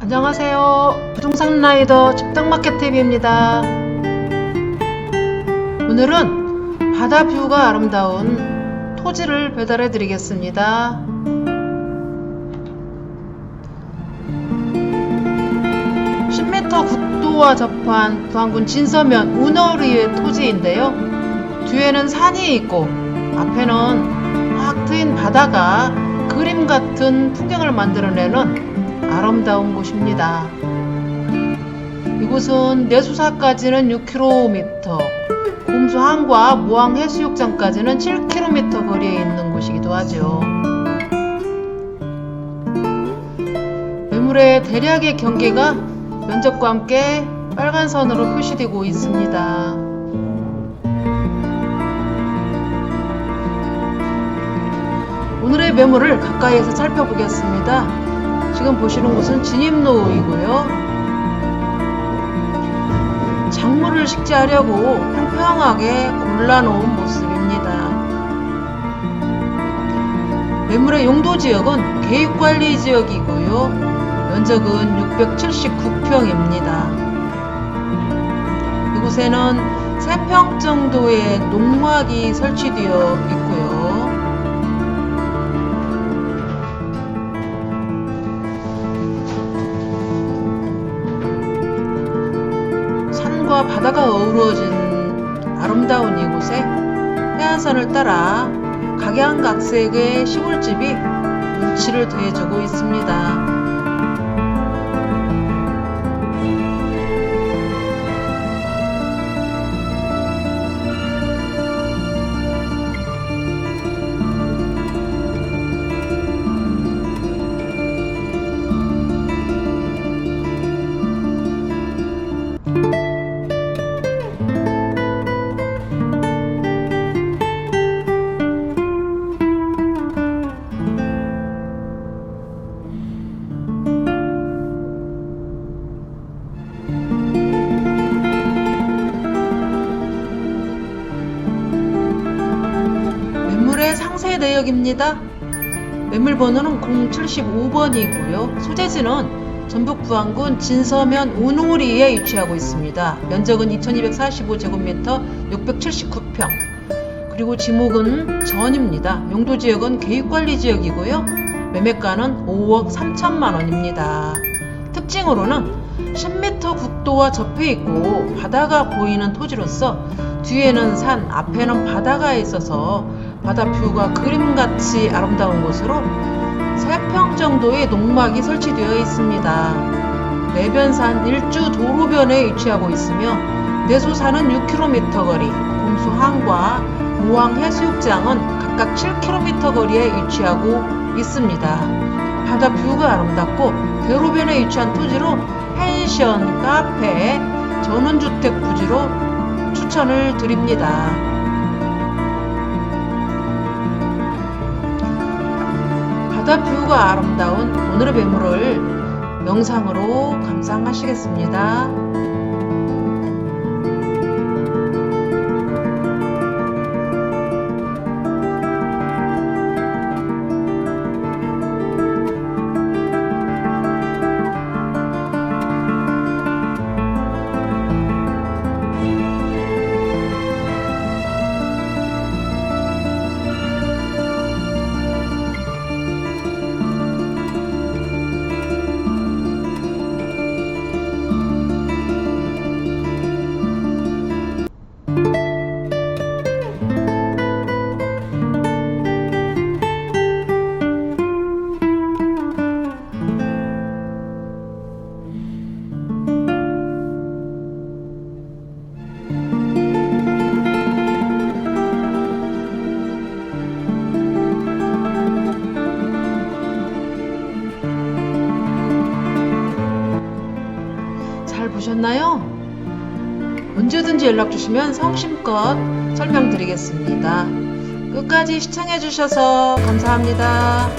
안녕하세요. 부동산 라이더 집당마켓 TV입니다. 오늘은 바다 뷰가 아름다운 토지를 배달해 드리겠습니다. (10m) 국도와 접한 부안군 진서면 운어리의 토지인데요. 뒤에는 산이 있고 앞에는 확 트인 바다가 그림 같은 풍경을 만들어내는 아름다운 곳입니다. 이곳은 내수사까지는 6km, 곰수항과 모항해수욕장까지는 7km 거리에 있는 곳이기도 하죠. 매물의 대략의 경계가 면적과 함께 빨간 선으로 표시되고 있습니다. 오늘의 매물을 가까이에서 살펴보겠습니다. 지금 보시는 곳은 진입로이고요. 작물을 식재하려고 평평하게 골라놓은 모습입니다. 매물의 용도 지역은 계획관리 지역이고요. 면적은 679평입니다. 이곳에는 3평 정도의 농막이 설치되어 있고 산과 바다가 어우러진 아름다운 이곳에 해안선을 따라 각양각색의 시골집이 눈치를 더해주고 있습니다. 내역입니다. 매물 번호는 075번이고요. 소재지는 전북 부안군 진서면 운우리에 위치하고 있습니다. 면적은 2245제곱미터 679평. 그리고 지목은 전입니다. 용도 지역은 계획관리 지역이고요. 매매가는 5억 3천만 원입니다. 특징으로는 10m 국도와 접해 있고 바다가 보이는 토지로서 뒤에는 산, 앞에는 바다가 있어서 바다 뷰가 그림같이 아름다운 곳으로 3평 정도의 농막이 설치되어 있습니다. 내변산 일주 도로변에 위치하고 있으며 내소산은 6km 거리, 곰수항과 모항 해수욕장은 각각 7km 거리에 위치하고 있습니다. 바다 뷰가 아름답고 대로변에 위치한 토지로 펜션, 카페, 전원주택 부지로 추천을 드립니다. 바다 뷰가 아름다운 오늘의 매물을 영상으로 감상하시겠습니다. 잘 보셨나요? 언제든지 연락 주시면 성심껏 설명드리겠습니다. 끝까지 시청해 주셔서 감사합니다.